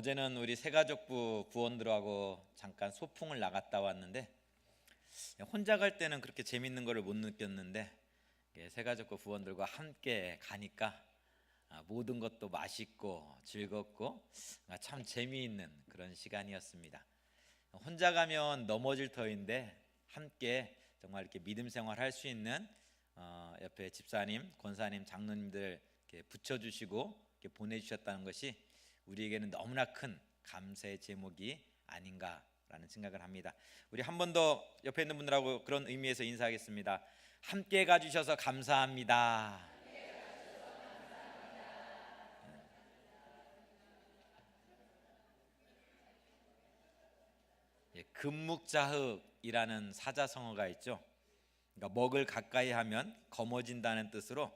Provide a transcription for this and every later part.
어제는 우리 새가족부 구원들하고 잠깐 소풍을 나갔다 왔는데 혼자 갈 때는 그렇게 재밌는 거를 못 느꼈는데 새가족부 부원들과 함께 가니까 아, 모든 것도 맛있고 즐겁고 아, 참 재미있는 그런 시간이었습니다. 혼자 가면 넘어질 터인데 함께 정말 이렇게 믿음 생활할 수 있는 어, 옆에 집사님, 권사님, 장로님들 붙여주시고 보내주셨다는 것이 우리에게는 너무나 큰 감사의 제목이 아닌가라는 생각을 합니다. 우리 한 번 더 옆에 있는 분들하고 그런 의미에서 인사하겠습니다. 함께 가주셔서 감사합니다. 예, 금묵자흑이라는 사자성어가 있죠. 그러니까 먹을 가까이 하면 검어진다는 뜻으로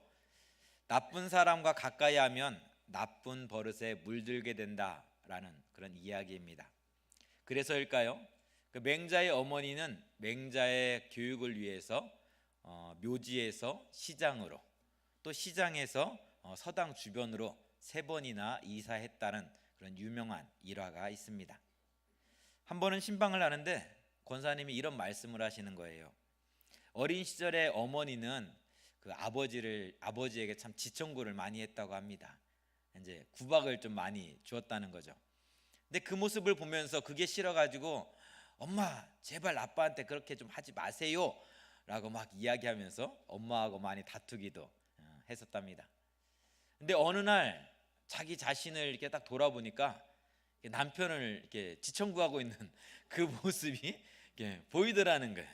나쁜 사람과 가까이 하면 나쁜 버릇에 물들게 된다라는 그런 이야기입니다. 그래서일까요? 그 맹자의 어머니는 맹자의 교육을 위해서 어, 묘지에서 시장으로 또 시장에서 어, 서당 주변으로 세 번이나 이사했다는 그런 유명한 일화가 있습니다. 한 번은 신방을 하는데 권사님이 이런 말씀을 하시는 거예요. 어린 시절에 어머니는 그 아버지를 아버지에게 참 지청구를 많이 했다고 합니다. 이제 구박을 좀 많이 주었다는 거죠. 근데 그 모습을 보면서 그게 싫어가지고 엄마 제발 아빠한테 그렇게 좀 하지 마세요 라고 막 이야기하면서 엄마하고 많이 다투기도 어, 했었답니다. 근데 어느 날 자기 자신을 이렇게 딱 돌아보니까 남편을 이렇게 지청구하고 있는 그 모습이 보이더라는 거예요.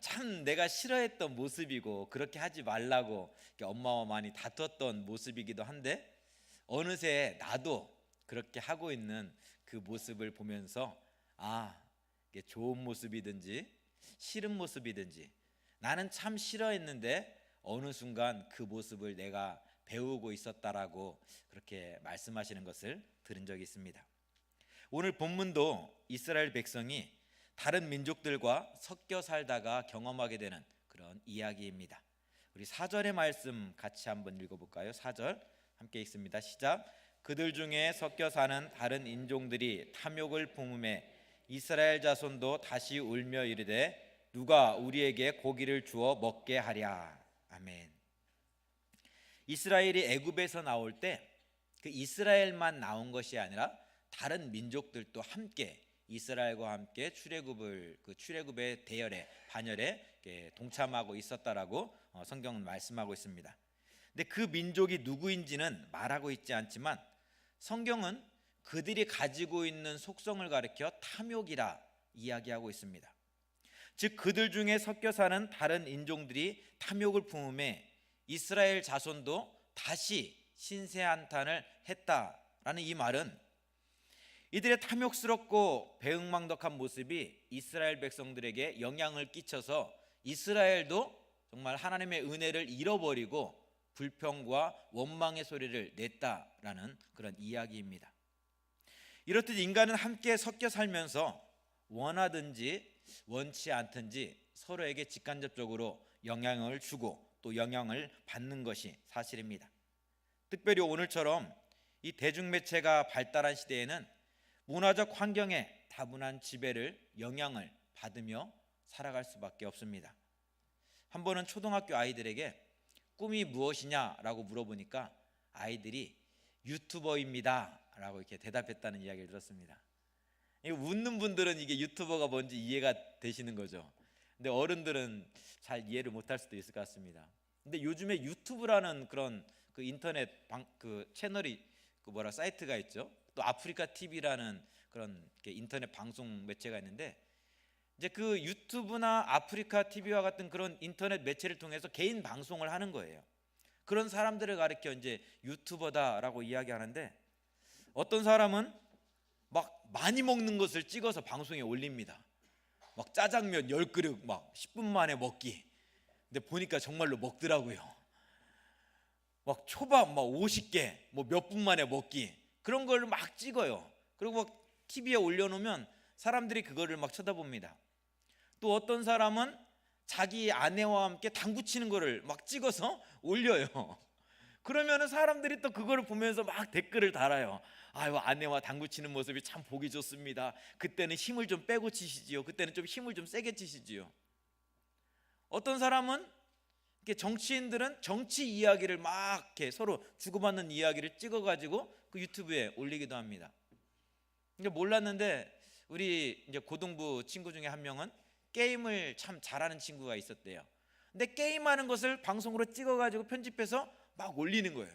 참 내가 싫어했던 모습이고 그렇게 하지 말라고 엄마와 많이 다퉜던 모습이기도 한데 어느새 나도 그렇게 하고 있는 그 모습을 보면서 아 이게 좋은 모습이든지 싫은 모습이든지 나는 참 싫어했는데 어느 순간 그 모습을 내가 배우고 있었다라고 그렇게 말씀하시는 것을 들은 적이 있습니다. 오늘 본문도 이스라엘 백성이 다른 민족들과 섞여 살다가 경험하게 되는 그런 이야기입니다. 우리 4절의 말씀 같이 한번 읽어 볼까요? 4절 함께 읽습니다. 시작. 그들 중에 섞여 사는 다른 인종들이 탐욕을 품음에 이스라엘 자손도 다시 울며 이르되 누가 우리에게 고기를 주어 먹게 하랴. 아멘. 이스라엘이 애굽에서 나올 때 그 이스라엘만 나온 것이 아니라 다른 민족들도 함께 이스라엘과 함께 출애굽을 그 출애굽의 대열에 반열에 동참하고 있었다라고 어, 성경은 말씀하고 있습니다. 근데 그 민족이 누구인지는 말하고 있지 않지만 성경은 그들이 가지고 있는 속성을 가리켜 탐욕이라 이야기하고 있습니다. 즉 그들 중에 섞여 사는 다른 인종들이 탐욕을 품음에 이스라엘 자손도 다시 신세 한탄을 했다라는 이 말은 이들의 탐욕스럽고 배응망덕한 모습이 이스라엘 백성들에게 영향을 끼쳐서 이스라엘도 정말 하나님의 은혜를 잃어버리고 불평과 원망의 소리를 냈다라는 그런 이야기입니다. 이렇듯 인간은 함께 섞여 살면서 원하든지 원치 않든지 서로에게 직간접적으로 영향을 주고 또 영향을 받는 것이 사실입니다. 특별히 오늘처럼 이 대중매체가 발달한 시대에는 문화적 환경에 다분한 지배를 영향을 받으며 살아갈 수밖에 없습니다. 한 번은 초등학교 아이들에게 꿈이 무엇이냐라고 물어보니까 아이들이 유튜버입니다라고 이렇게 대답했다는 이야기를 들었습니다. 웃는 분들은 이게 유튜버가 뭔지 이해가 되시는 거죠. 근데 어른들은 잘 이해를 못할 수도 있을 것 같습니다. 근데 요즘에 유튜브라는 그런 그 인터넷 방, 그 채널이 그 뭐라 사이트가 있죠. 또 아프리카 TV라는 그런 인터넷 방송 매체가 있는데 이제 그 유튜브나 아프리카 TV와 같은 그런 인터넷 매체를 통해서 개인 방송을 하는 거예요. 그런 사람들을 가리켜 이제 유튜버다라고 이야기하는데 어떤 사람은 막 많이 먹는 것을 찍어서 방송에 올립니다. 막 짜장면 10그릇 막 10분 만에 먹기. 근데 보니까 정말로 먹더라고요. 막 초밥 막 50개 뭐 몇 분 만에 먹기. 그런 걸 막 찍어요. 그리고 막 TV에 올려 놓으면 사람들이 그거를 막 쳐다봅니다. 또 어떤 사람은 자기 아내와 함께 당구 치는 거를 막 찍어서 올려요. 그러면은 사람들이 또 그거를 보면서 막 댓글을 달아요. 아유 아내와 당구 치는 모습이 참 보기 좋습니다. 그때는 힘을 좀 빼고 치시지요. 그때는 좀 힘을 좀 세게 치시지요. 어떤 사람은 이렇게 정치인들은 정치 이야기를 막 이렇게 서로 주고받는 이야기를 찍어가지고 그 유튜브에 올리기도 합니다. 이제 몰랐는데 우리 이제 고등부 친구 중에 한 명은 게임을 참 잘하는 친구가 있었대요. 근데 게임하는 것을 방송으로 찍어가지고 편집해서 막 올리는 거예요.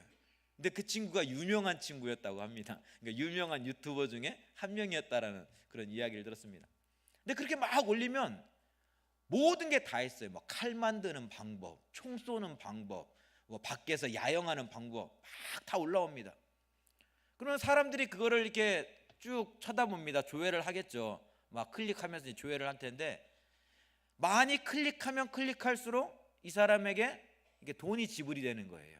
근데 그 친구가 유명한 친구였다고 합니다. 그러니까 유명한 유튜버 중에 한 명이었다라는 그런 이야기를 들었습니다. 근데 그렇게 막 올리면 모든 게 다 있어요. 뭐 칼 만드는 방법, 총 쏘는 방법, 뭐 밖에서 야영하는 방법 막 다 올라옵니다. 그러면 사람들이 그거를 이렇게 쭉 쳐다봅니다. 조회를 하겠죠. 막 클릭하면서 조회를 할 텐데 많이 클릭하면 클릭할수록 이 사람에게 이게 돈이 지불이 되는 거예요.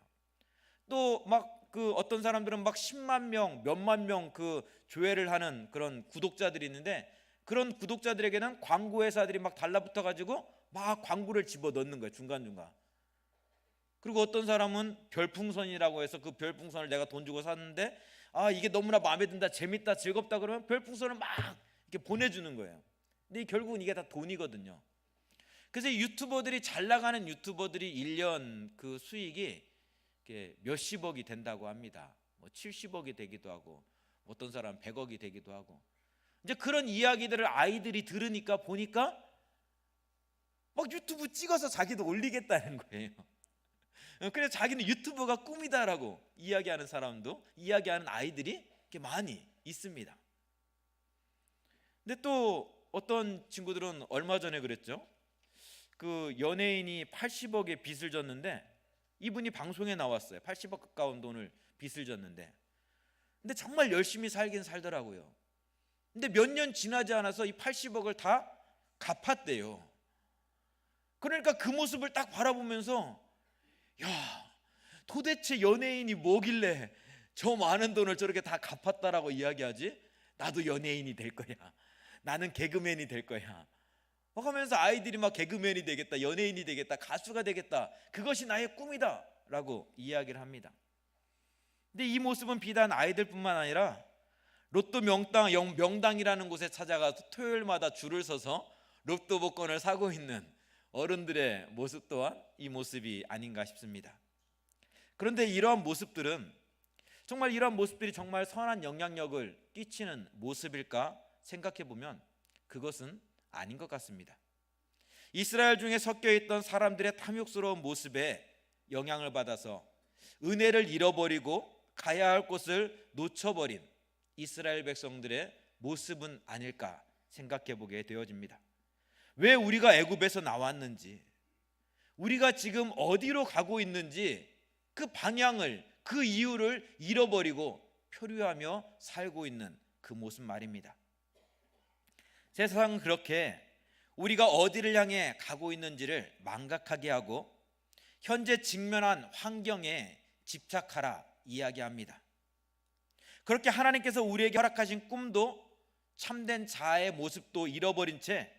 또 막 그 어떤 사람들은 막 10만 명, 몇만 명 그 조회를 하는 그런 구독자들이 있는데 그런 구독자들에게는 광고 회사들이 막 달라붙어 가지고 막 광고를 집어 넣는 거예요. 중간중간. 그리고 어떤 사람은 별풍선이라고 해서 그 별풍선을 내가 돈 주고 샀는데 아 이게 너무나 마음에 든다 재밌다 즐겁다 그러면 별풍선을 막 이렇게 보내주는 거예요 근데 결국은 이게 다 돈이거든요 그래서 이 유튜버들이 잘 나가는 유튜버들이 1년 그 수익이 몇십억이 된다고 합니다 뭐 70억이 되기도 하고 어떤 사람은 100억이 되기도 하고 이제 그런 이야기들을 아이들이 들으니까 보니까 막 유튜브 찍어서 자기도 올리겠다는 거예요 어, 그래서 자기는 유튜버가 꿈이다라고 이야기하는 사람도 이야기하는 아이들이 이렇게 많이 있습니다. 근데 또 어떤 친구들은 얼마 전에 그랬죠. 그 연예인이 80억의 빚을 졌는데 이분이 방송에 나왔어요. 80억 가까운 돈을 빚을 졌는데 근데 정말 열심히 살긴 살더라고요. 근데 몇 년 지나지 않아서 이 80억을 다 갚았대요. 그러니까 그 모습을 딱 바라보면서 야, 도대체 연예인이 뭐길래 저 많은 돈을 저렇게 다 갚았다라고 이야기하지? 나도 연예인이 될 거야. 나는 개그맨이 될 거야. 막 하면서 아이들이 막 개그맨이 되겠다, 연예인이 되겠다, 가수가 되겠다. 그것이 나의 꿈이다 라고 이야기를 합니다. 근데 이 모습은 비단 아이들뿐만 아니라 로또 명당 영- 명당이라는 곳에 찾아가서 토요일마다 줄을 서서 로또 복권을 사고 있는 어른들의 모습 또한 이 모습이 아닌가 싶습니다. 그런데 이러한 모습들은 정말 이러한 모습들이 정말 선한 영향력을 끼치는 모습일까 생각해 보면 그것은 아닌 것 같습니다. 이스라엘 중에 섞여 있던 사람들의 탐욕스러운 모습에 영향을 받아서 은혜를 잃어버리고 가야 할 곳을 놓쳐버린 이스라엘 백성들의 모습은 아닐까 생각해 보게 되어집니다. 왜 우리가 애굽에서 나왔는지, 우리가 지금 어디로 가고 있는지 그 방향을 그 이유를 잃어버리고 표류하며 살고 있는 그 모습 말입니다. 세상은 그렇게 우리가 어디를 향해 가고 있는지를 망각하게 하고 현재 직면한 환경에 집착하라 이야기합니다. 그렇게 하나님께서 우리에게 허락하신 꿈도 참된 자아의 모습도 잃어버린 채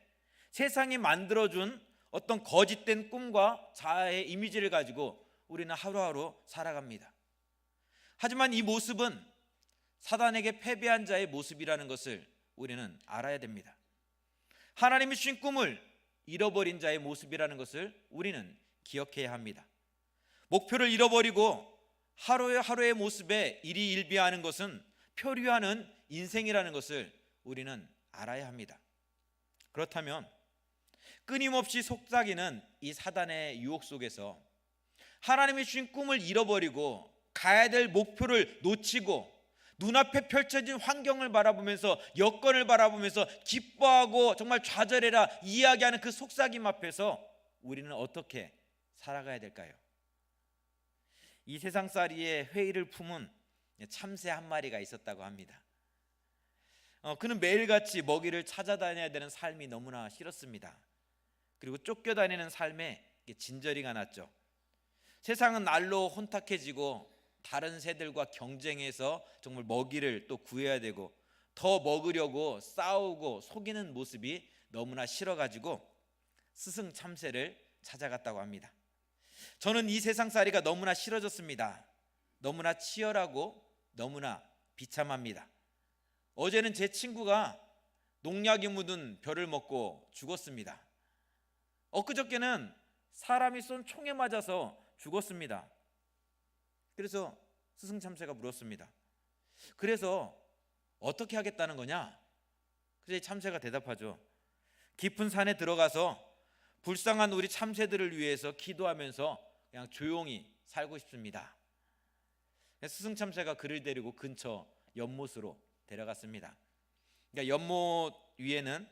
세상이 만들어준 어떤 거짓된 꿈과 자아의 이미지를 가지고 우리는 하루하루 살아갑니다. 하지만 이 모습은 사단에게 패배한 자의 모습이라는 것을 우리는 알아야 됩니다. 하나님이 주신 꿈을 잃어버린 자의 모습이라는 것을 우리는 기억해야 합니다. 목표를 잃어버리고 하루의 하루의 모습에 일희일비하는 것은 표류하는 인생이라는 것을 우리는 알아야 합니다. 그렇다면 끊임없이 속삭이는 이 사단의 유혹 속에서 하나님이 주신 꿈을 잃어버리고 가야 될 목표를 놓치고 눈앞에 펼쳐진 환경을 바라보면서 여건을 바라보면서 기뻐하고 정말 좌절해라 이야기하는 그 속삭임 앞에서 우리는 어떻게 살아가야 될까요? 이 세상살이의 회의를 품은 참새 한 마리가 있었다고 합니다. 어, 그는 매일같이 먹이를 찾아다녀야 되는 삶이 너무나 싫었습니다. 그리고 쫓겨다니는 삶에 진저리가 났죠. 세상은 날로 혼탁해지고 다른 새들과 경쟁해서 정말 먹이를 또 구해야 되고 더 먹으려고 싸우고 속이는 모습이 너무나 싫어가지고 스승 참새를 찾아갔다고 합니다. 저는 이 세상살이가 너무나 싫어졌습니다. 너무나 치열하고 너무나 비참합니다. 어제는 제 친구가 농약이 묻은 벼를 먹고 죽었습니다. 엊그저께는 사람이 쏜 총에 맞아서 죽었습니다. 그래서 스승 참새가 물었습니다. 그래서 어떻게 하겠다는 거냐? 그래서 이 참새가 대답하죠. 깊은 산에 들어가서 불쌍한 우리 참새들을 위해서 기도하면서 그냥 조용히 살고 싶습니다. 스승 참새가 그를 데리고 근처 연못으로 데려갔습니다. 그러니까 연못 위에는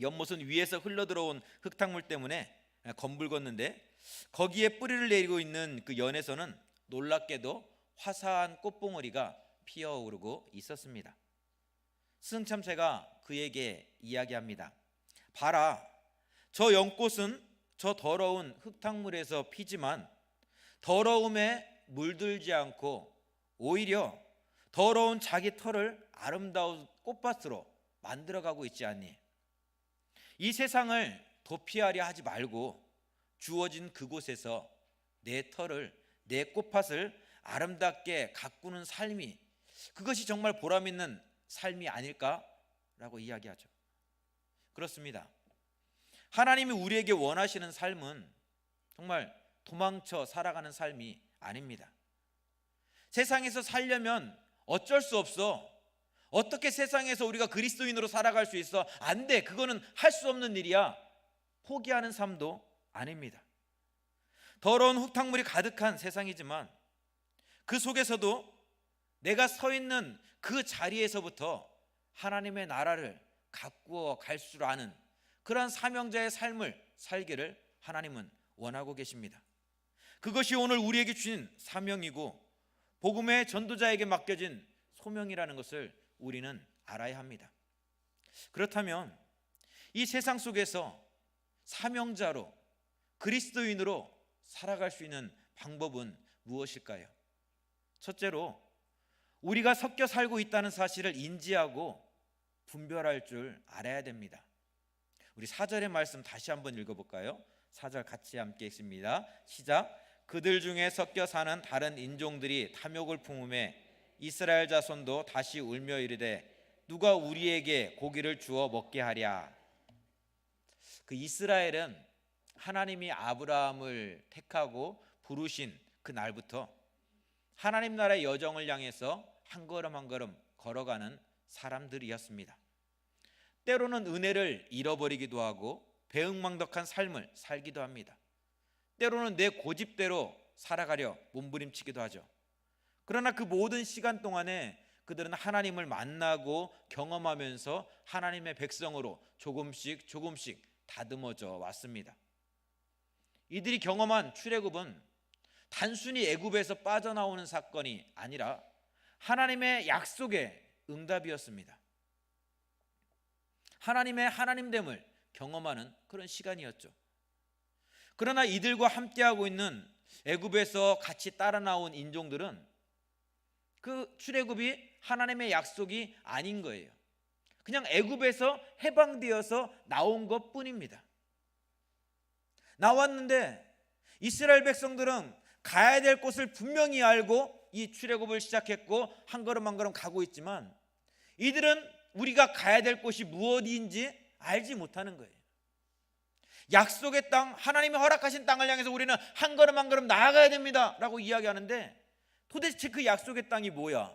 연못은 위에서 흘러들어온 흙탕물 때문에 검붉었는데 거기에 뿌리를 내리고 있는 그 연에서는 놀랍게도 화사한 꽃봉오리가 피어오르고 있었습니다. 스승 참새가 그에게 이야기합니다. 봐라, 저 연꽃은 저 더러운 흙탕물에서 피지만 더러움에 물들지 않고 오히려 더러운 자기 털을 아름다운 꽃밭으로 만들어가고 있지 않니? 이 세상을 도피하려 하지 말고 주어진 그곳에서 내 털을 내 꽃밭을 아름답게 가꾸는 삶이 그것이 정말 보람 있는 삶이 아닐까라고 이야기하죠. 그렇습니다. 하나님이 우리에게 원하시는 삶은 정말 도망쳐 살아가는 삶이 아닙니다. 세상에서 살려면 어쩔 수 없어. 어떻게 세상에서 우리가 그리스도인으로 살아갈 수 있어? 안 돼. 그거는 할 수 없는 일이야. 포기하는 삶도 아닙니다. 더러운 흙탕물이 가득한 세상이지만 그 속에서도 내가 서 있는 그 자리에서부터 하나님의 나라를 가꾸어 갈 줄 아는 그러한 사명자의 삶을 살기를 하나님은 원하고 계십니다. 그것이 오늘 우리에게 주신 사명이고 복음의 전도자에게 맡겨진 소명이라는 것을 우리는 알아야 합니다. 그렇다면 이 세상 속에서 사명자로 그리스도인으로 살아갈 수 있는 방법은 무엇일까요? 첫째로 우리가 섞여 살고 있다는 사실을 인지하고 분별할 줄 알아야 됩니다. 우리 사절의 말씀 다시 한번 읽어볼까요? 사절 같이 함께 읽습니다. 시작. 그들 중에 섞여 사는 다른 인종들이 탐욕을 품음에 이스라엘 자손도 다시 울며 이르되 누가 우리에게 고기를 주어 먹게 하랴. 그 이스라엘은 하나님이 아브라함을 택하고 부르신 그 날부터 하나님 나라의 여정을 향해서 한 걸음 한 걸음 걸어가는 사람들이었습니다. 때로는 은혜를 잃어버리기도 하고 배응망덕한 삶을 살기도 합니다. 때로는 내 고집대로 살아가려 몸부림치기도 하죠. 그러나 그 모든 시간 동안에 그들은 하나님을 만나고 경험하면서 하나님의 백성으로 조금씩 조금씩 다듬어져 왔습니다. 이들이 경험한 출애굽은 단순히 애굽에서 빠져나오는 사건이 아니라 하나님의 약속의 응답이었습니다. 하나님의 하나님됨을 경험하는 그런 시간이었죠. 그러나 이들과 함께하고 있는 애굽에서 같이 따라 나온 인종들은 그 출애굽이 하나님의 약속이 아닌 거예요. 그냥 애굽에서 해방되어서 나온 것뿐입니다. 나왔는데 이스라엘 백성들은 가야 될 곳을 분명히 알고 이 출애굽을 시작했고 한 걸음 한 걸음 가고 있지만 이들은 우리가 가야 될 곳이 무엇인지 알지 못하는 거예요. 약속의 땅, 하나님이 허락하신 땅을 향해서 우리는 한 걸음 한 걸음 나아가야 됩니다 라고 이야기하는데 도대체 그 약속의 땅이 뭐야?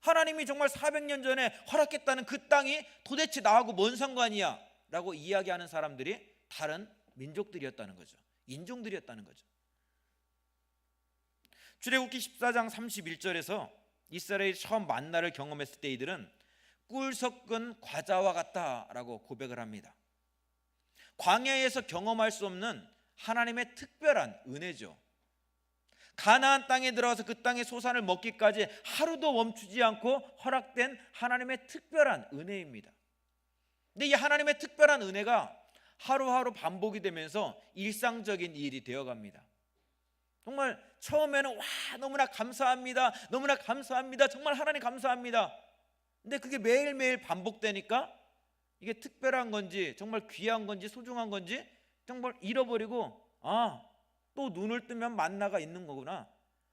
하나님이 정말 400년 전에 허락했다는 그 땅이 도대체 나하고 뭔 상관이야? 라고 이야기하는 사람들이 다른 민족들이었다는 거죠. 인종들이었다는 거죠. 출애굽기 14장 31절에서 이스라엘이 처음 만나를 경험했을 때 이들은 꿀 섞은 과자와 같다라고 고백을 합니다. 광야에서 경험할 수 없는 하나님의 특별한 은혜죠. 가나안 땅에 들어가서 그 땅의 소산을 먹기까지 하루도 멈추지 않고 허락된 하나님의 특별한 은혜입니다. 근데 이 하나님의 특별한 은혜가 하루하루 반복이 되면서 일상적인 일이 되어 갑니다. 정말 처음에는 와 너무나 감사합니다. 너무나 감사합니다. 정말 하나님 감사합니다. 근데 그게 매일매일 반복되니까 이게 특별한 건지 정말 귀한 건지 소중한 건지 정말 잃어버리고 아, 또 눈을 뜨면 만나가 있는 거구나.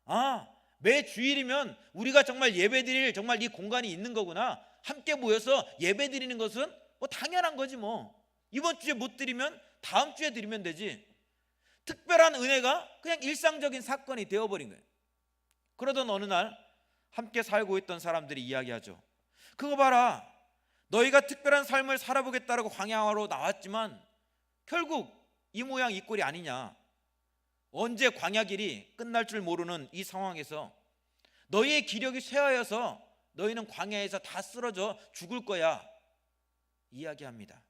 아, 매 주일이면 우리가 정말 예배드릴 정말 이 공간이 있는 거구나. 함께 모여서 예배드리는 것은 뭐 당연한 거지 뭐. 이번 주에 못 드리면 다음 주에 드리면 되지. 특별한 은혜가 그냥 일상적인 사건이 되어버린 거예요. 그러던 어느 날 함께 살고 있던 사람들이 이야기하죠. 그거 봐라. 너희가 특별한 삶을 살아보겠다라고 광야로 나왔지만 결국 이 모양 이 꼴이 아니냐. 언제 광야길이 끝날 줄 모르는 이 상황에서 너희의 기력이 쇠하여서 너희는 광야에서 다 쓰러져 죽을 거야. 이야기합니다.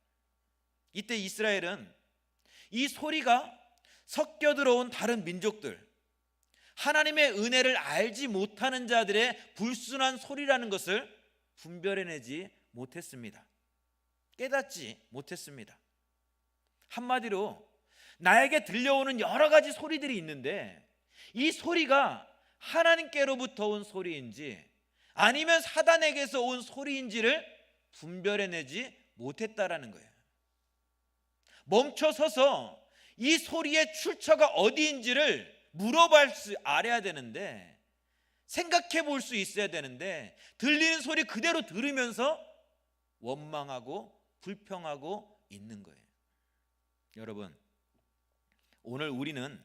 이때 이스라엘은 이 소리가 섞여 들어온 다른 민족들, 하나님의 은혜를 알지 못하는 자들의 불순한 소리라는 것을 분별해내지 못했습니다. 깨닫지 못했습니다. 한마디로 나에게 들려오는 여러 가지 소리들이 있는데 이 소리가 하나님께로부터 온 소리인지 아니면 사단에게서 온 소리인지를 분별해내지 못했다라는 거예요. 멈춰 서서 이 소리의 출처가 어디인지를 물어볼 수 알아야 되는데 생각해 볼 수 있어야 되는데 들리는 소리 그대로 들으면서 원망하고 불평하고 있는 거예요. 여러분, 오늘 우리는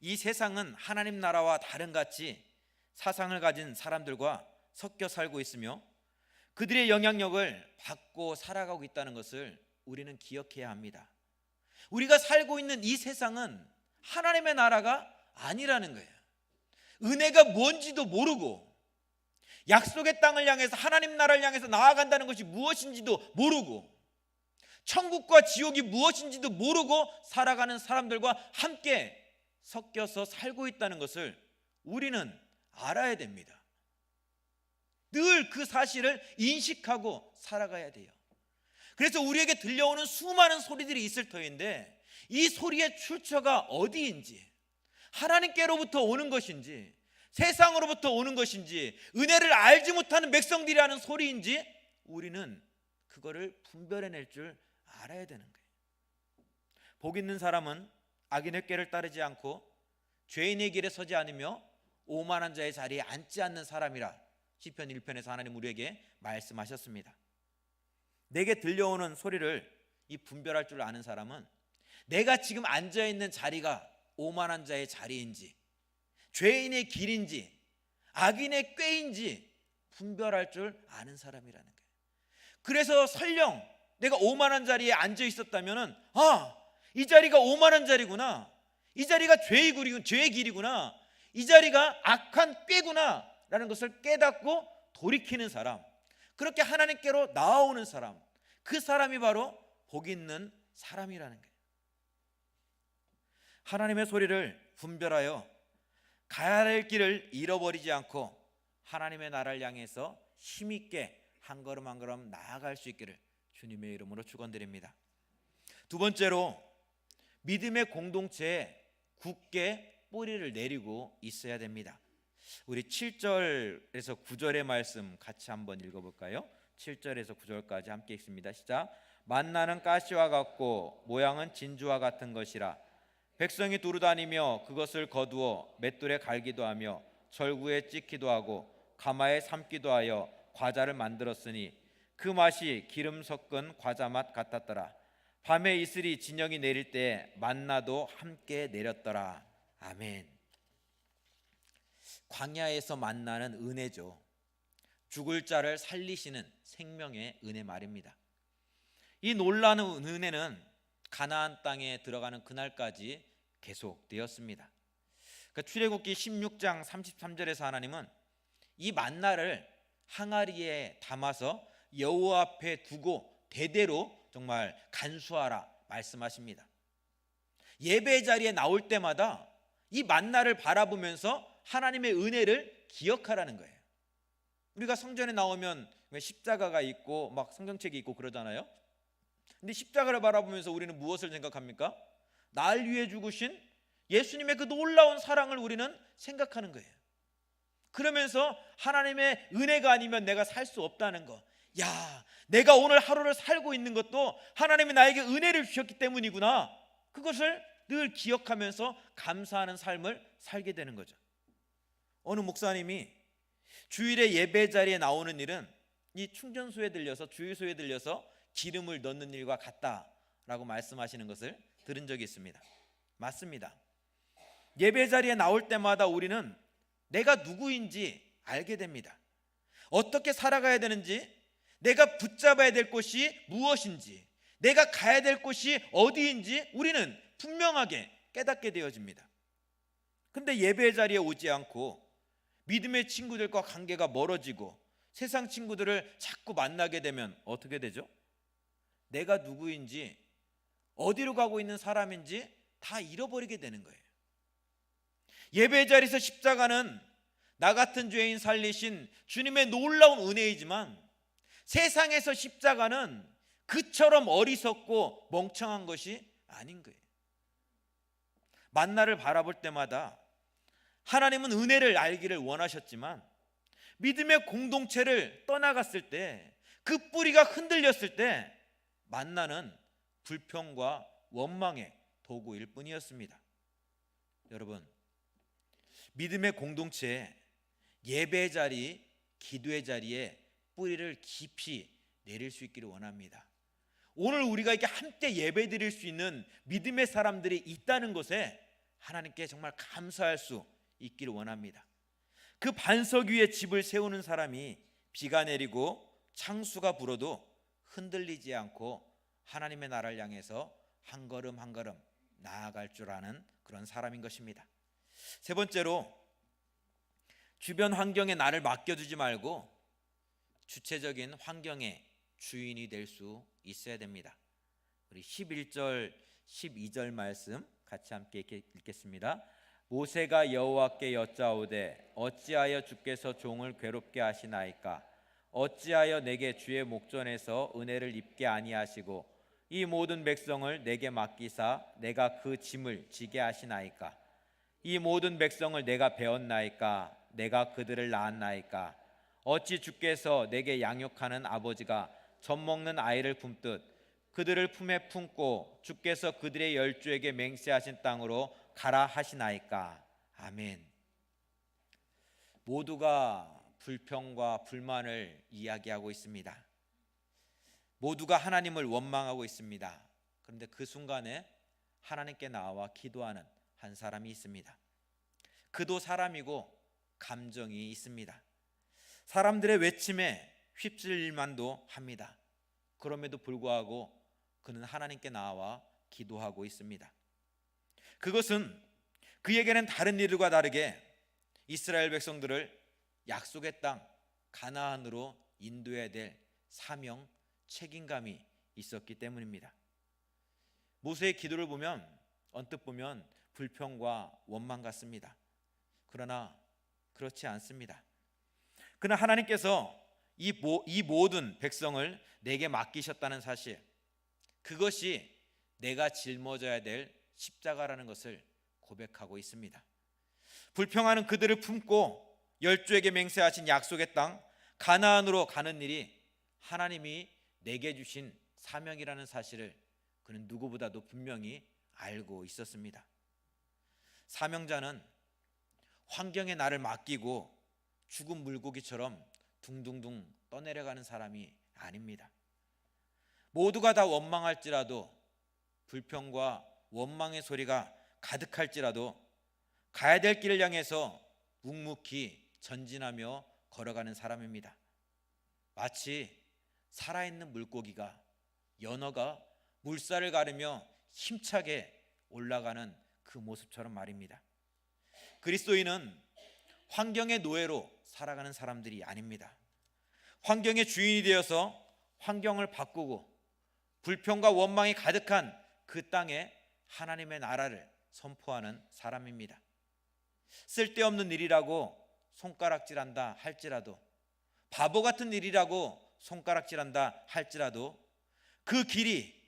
이 세상은 하나님 나라와 다른 같이 사상을 가진 사람들과 섞여 살고 있으며 그들의 영향력을 받고 살아가고 있다는 것을 우리는 기억해야 합니다. 우리가 살고 있는 이 세상은 하나님의 나라가 아니라는 거예요. 은혜가 뭔지도 모르고 약속의 땅을 향해서 하나님 나라를 향해서 나아간다는 것이 무엇인지도 모르고 천국과 지옥이 무엇인지도 모르고 살아가는 사람들과 함께 섞여서 살고 있다는 것을 우리는 알아야 됩니다. 늘 그 사실을 인식하고 살아가야 돼요. 그래서 우리에게 들려오는 수많은 소리들이 있을 터인데 이 소리의 출처가 어디인지 하나님께로부터 오는 것인지 세상으로부터 오는 것인지 은혜를 알지 못하는 백성들이 하는 소리인지 우리는 그거를 분별해낼 줄 알아야 되는 거예요. 복 있는 사람은 악인의 꾀를 따르지 않고 죄인의 길에 서지 않으며 오만한 자의 자리에 앉지 않는 사람이라 시편 1편에서 하나님 우리에게 말씀하셨습니다. 내게 들려오는 소리를 이 분별할 줄 아는 사람은 내가 지금 앉아 있는 자리가 오만한 자의 자리인지 죄인의 길인지 악인의 꾀인지 분별할 줄 아는 사람이라는 거예요. 그래서 설령 내가 오만한 자리에 앉아 있었다면은 아, 이 자리가 오만한 자리구나. 이 자리가 죄의 길이군 죄의 길이구나. 이 자리가 악한 꾀구나라는 것을 깨닫고 돌이키는 사람. 그렇게 하나님께로 나아오는 사람. 그 사람이 바로 복 있는 사람이라는 거예요. 하나님의 소리를 분별하여 가야 할 길을 잃어버리지 않고 하나님의 나라를 향해서 힘있게 한 걸음 한 걸음 나아갈 수 있기를 주님의 이름으로 축원드립니다. 두 번째로 믿음의 공동체에 굳게 뿌리를 내리고 있어야 됩니다. 우리 7절에서 9절의 말씀 같이 한번 읽어볼까요? 7절에서 9절까지 함께 읽습니다. 시작. 만나는 가시와 같고 모양은 진주와 같은 것이라 백성이 두루다니며 그것을 거두어 맷돌에 갈기도 하며 절구에 찍기도 하고 가마에 삶기도 하여 과자를 만들었으니 그 맛이 기름 섞은 과자 맛 같았더라. 밤에 이슬이 진영이 내릴 때 만나도 함께 내렸더라. 아멘. 광야에서 만나는 은혜죠. 죽을 자를 살리시는 생명의 은혜 말입니다. 이 놀라는 은혜는 가나안 땅에 들어가는 그날까지 계속되었습니다. 그 출애굽기 16장 33절에서 하나님은 이 만나를 항아리에 담아서 여호와 앞에 두고 대대로 정말 간수하라 말씀하십니다. 예배 자리에 나올 때마다 이 만나를 바라보면서 하나님의 은혜를 기억하라는 거예요. 우리가 성전에 나오면 왜 십자가가 있고 막 성경책이 있고 그러잖아요. 근데 십자가를 바라보면서 우리는 무엇을 생각합니까? 날 위해 죽으신 예수님의 그 놀라운 사랑을 우리는 생각하는 거예요. 그러면서 하나님의 은혜가 아니면 내가 살 수 없다는 거. 야, 내가 오늘 하루를 살고 있는 것도 하나님이 나에게 은혜를 주셨기 때문이구나. 그것을 늘 기억하면서 감사하는 삶을 살게 되는 거죠. 어느 목사님이 주일에 예배 자리에 나오는 일은 이 충전소에 들려서 주유소에 들려서 기름을 넣는 일과 같다라고 말씀하시는 것을 들은 적이 있습니다. 맞습니다. 예배 자리에 나올 때마다 우리는 내가 누구인지 알게 됩니다. 어떻게 살아가야 되는지, 내가 붙잡아야 될 곳이 무엇인지, 내가 가야 될 곳이 어디인지 우리는 분명하게 깨닫게 되어집니다. 근데 예배 자리에 오지 않고 믿음의 친구들과 관계가 멀어지고 세상 친구들을 자꾸 만나게 되면 어떻게 되죠? 내가 누구인지 어디로 가고 있는 사람인지 다 잃어버리게 되는 거예요. 예배 자리에서 십자가는 나 같은 죄인 살리신 주님의 놀라운 은혜이지만 세상에서 십자가는 그처럼 어리석고 멍청한 것이 아닌 거예요. 만나를 바라볼 때마다 하나님은 은혜를 알기를 원하셨지만 믿음의 공동체를 떠나갔을 때 그 뿌리가 흔들렸을 때 만나는 불평과 원망의 도구일 뿐이었습니다. 여러분, 믿음의 공동체 예배 자리, 기도의 자리에 뿌리를 깊이 내릴 수 있기를 원합니다. 오늘 우리가 이렇게 함께 예배 드릴 수 있는 믿음의 사람들이 있다는 것에 하나님께 정말 감사할 수 있기를 원합니다. 그 반석 위에 집을 세우는 사람이 비가 내리고 창수가 불어도 흔들리지 않고 하나님의 나라를 향해서 한 걸음 한 걸음 나아갈 줄 아는 그런 사람인 것입니다. 세 번째로 주변 환경에 나를 맡겨두지 말고 주체적인 환경의 주인이 될 수 있어야 됩니다. 우리 11절 12절 말씀 같이 함께 읽겠습니다. 모세가 여호와께 여짜오되 어찌하여 주께서 종을 괴롭게 하시나이까? 어찌하여 내게 주의 목전에서 은혜를 입게 아니하시고 이 모든 백성을 내게 맡기사 내가 그 짐을 지게 하시나이까? 이 모든 백성을 내가 배웠나이까? 내가 그들을 낳았나이까? 어찌 주께서 내게 양육하는 아버지가 젖 먹는 아이를 품듯 그들을 품에 품고 주께서 그들의 열주에게 맹세하신 땅으로 가라 하시나이까 아멘 모두가 불평과 불만을 이야기하고 있습니다. 모두가 하나님을 원망하고 있습니다. 그런데 그 순간에 하나님께 나와 기도하는 한 사람이 있습니다. 그도 사람이고 감정이 있습니다. 사람들의 외침에 휩쓸릴만도 합니다. 그럼에도 불구하고 그는 하나님께 나와 기도하고 있습니다. 그것은 그에게는 다른 일과 다르게 이스라엘 백성들을 약속의 땅 가나안으로 인도해야 될 사명 책임감이 있었기 때문입니다. 모세의 기도를 보면 언뜻 보면 불평과 원망 같습니다. 그러나 그렇지 않습니다. 그러나 하나님께서 이, 모, 이 모든 백성을 내게 맡기셨다는 사실, 그것이 내가 짊어져야 될 십자가라는 것을 고백하고 있습니다. 불평하는 그들을 품고 열주에게 맹세하신 약속의 땅 가나안으로 가는 일이 하나님이 내게 주신 사명이라는 사실을 그는 누구보다도 분명히 알고 있었습니다. 사명자는 환경에 나를 맡기고 죽은 물고기처럼 둥둥둥 떠내려가는 사람이 아닙니다. 모두가 다 원망할지라도 불평과 원망의 소리가 가득할지라도 가야 될 길을 향해서 묵묵히 전진하며 걸어가는 사람입니다. 마치 살아있는 물고기가 연어가 물살을 가르며 힘차게 올라가는 그 모습처럼 말입니다. 그리스도인은 환경의 노예로 살아가는 사람들이 아닙니다. 환경의 주인이 되어서 환경을 바꾸고 불평과 원망이 가득한 그 땅에 하나님의 나라를 선포하는 사람입니다. 쓸데없는 일이라고 손가락질한다 할지라도 바보 같은 일이라고 손가락질한다 할지라도 그 길이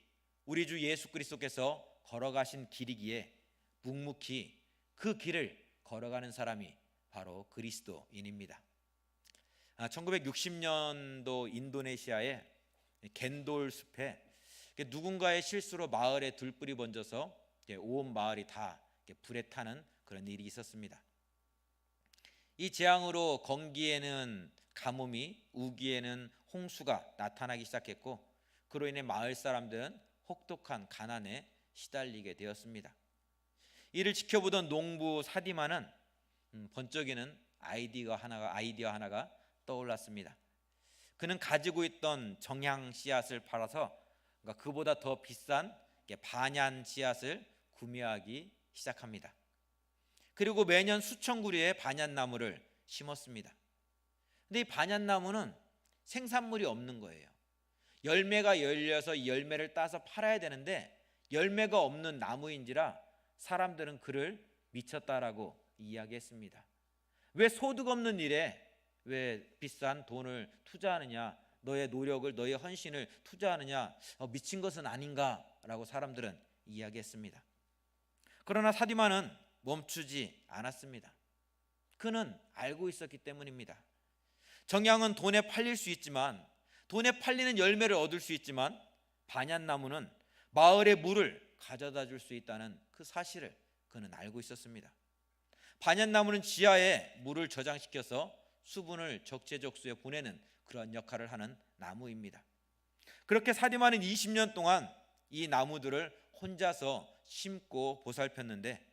우리 주 예수 그리스도께서 걸어가신 길이기에 묵묵히 그 길을 걸어가는 사람이 바로 그리스도인입니다. 1960년도 아, 인도네시아의 겐돌 숲에 누군가의 실수로 마을에 들불이 번져서 온 마을이 다 불에 타는 그런 일이 있었습니다. 이 재앙으로 건기에는 가뭄이, 우기에는 홍수가 나타나기 시작했고 그로 인해 마을 사람들은 혹독한 가난에 시달리게 되었습니다. 이를 지켜보던 농부 사디마는 음, 번쩍이는 아이디어 하나가 아이디어 하나가 떠올랐습니다. 그는 가지고 있던 정향 씨앗을 팔아서 그러니까 그보다 더 비싼 반얀 씨앗을 구매하기 시작합니다. 그리고 매년 수천 그루의 반얀나무를 심었습니다. 근데 이 반얀나무는 생산물이 없는 거예요. 열매가 열려서 이 열매를 따서 팔아야 되는데 열매가 없는 나무인지라 사람들은 그를 미쳤다라고 이야기했습니다. 왜 소득 없는 일에 왜 비싼 돈을 투자하느냐? 너의 노력을 너의 헌신을 투자하느냐? 어, 미친 것은 아닌가라고 사람들은 이야기했습니다. 그러나 사디마는 멈추지 않았습니다. 그는 알고 있었기 때문입니다. 정향은 돈에 팔릴 수 있지만 돈에 팔리는 열매를 얻을 수 있지만 반얀나무는 마을의 물을 가져다 줄 수 있다는 그 사실을 그는 알고 있었습니다. 반얀나무는 지하에 물을 저장시켜서 수분을 적재적소에 보내는 그런 역할을 하는 나무입니다. 그렇게 사디마는 20년 동안 이 나무들을 혼자서 심고 보살폈는데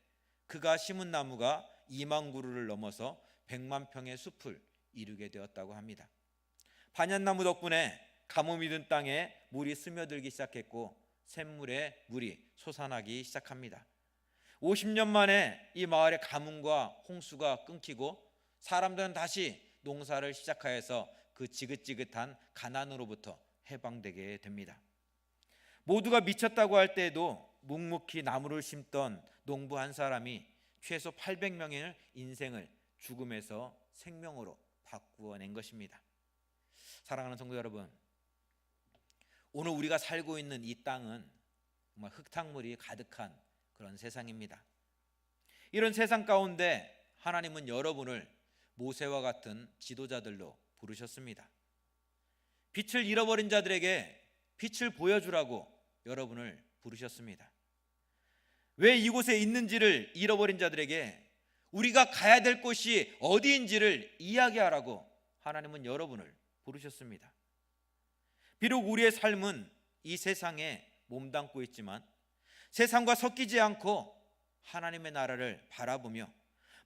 그가 심은 나무가 2만 그루를 넘어서 100만 평의 숲을 이루게 되었다고 합니다. 반얀나무 덕분에 가뭄이 든 땅에 물이 스며들기 시작했고 샘물에 물이 솟아나기 시작합니다. 50년 만에 이 마을의 가뭄과 홍수가 끊기고 사람들은 다시 농사를 시작하여서 그 지긋지긋한 가난으로부터 해방되게 됩니다. 모두가 미쳤다고 할 때에도 묵묵히 나무를 심던 농부 한 사람이 최소 800명의 인생을 죽음에서 생명으로 바꾸어낸 것입니다. 사랑하는 성도 여러분, 오늘 우리가 살고 있는 이 땅은 정말 흙탕물이 가득한 그런 세상입니다. 이런 세상 가운데 하나님은 여러분을 모세와 같은 지도자들로 부르셨습니다. 빛을 잃어버린 자들에게 빛을 보여주라고 여러분을 부르셨습니다. 왜 이곳에 있는지를 잃어버린 자들에게 우리가 가야 될 곳이 어디인지를 이야기하라고 하나님은 여러분을 부르셨습니다. 비록 우리의 삶은 이 세상에 몸담고 있지만 세상과 섞이지 않고 하나님의 나라를 바라보며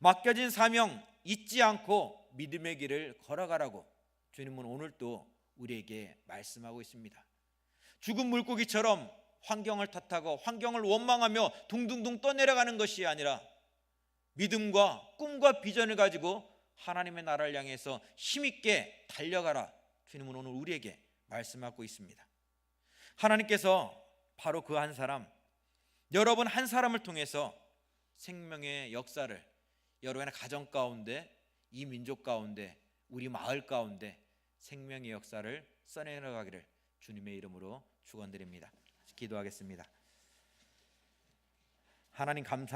맡겨진 사명 잊지 않고 믿음의 길을 걸어가라고 주님은 오늘도 우리에게 말씀하고 있습니다. 죽은 물고기처럼 환경을 탓하고 환경을 원망하며 둥둥둥 떠내려가는 것이 아니라 믿음과 꿈과 비전을 가지고 하나님의 나라를 향해서 힘있게 달려가라. 주님은 오늘 우리에게 말씀하고 있습니다. 하나님께서 바로 그 한 사람, 여러분 한 사람을 통해서 생명의 역사를 여러분의 가정 가운데, 이 민족 가운데, 우리 마을 가운데 생명의 역사를 써내려가기를 주님의 이름으로 축원드립니다. 기도하겠습니다. 하나님 감사.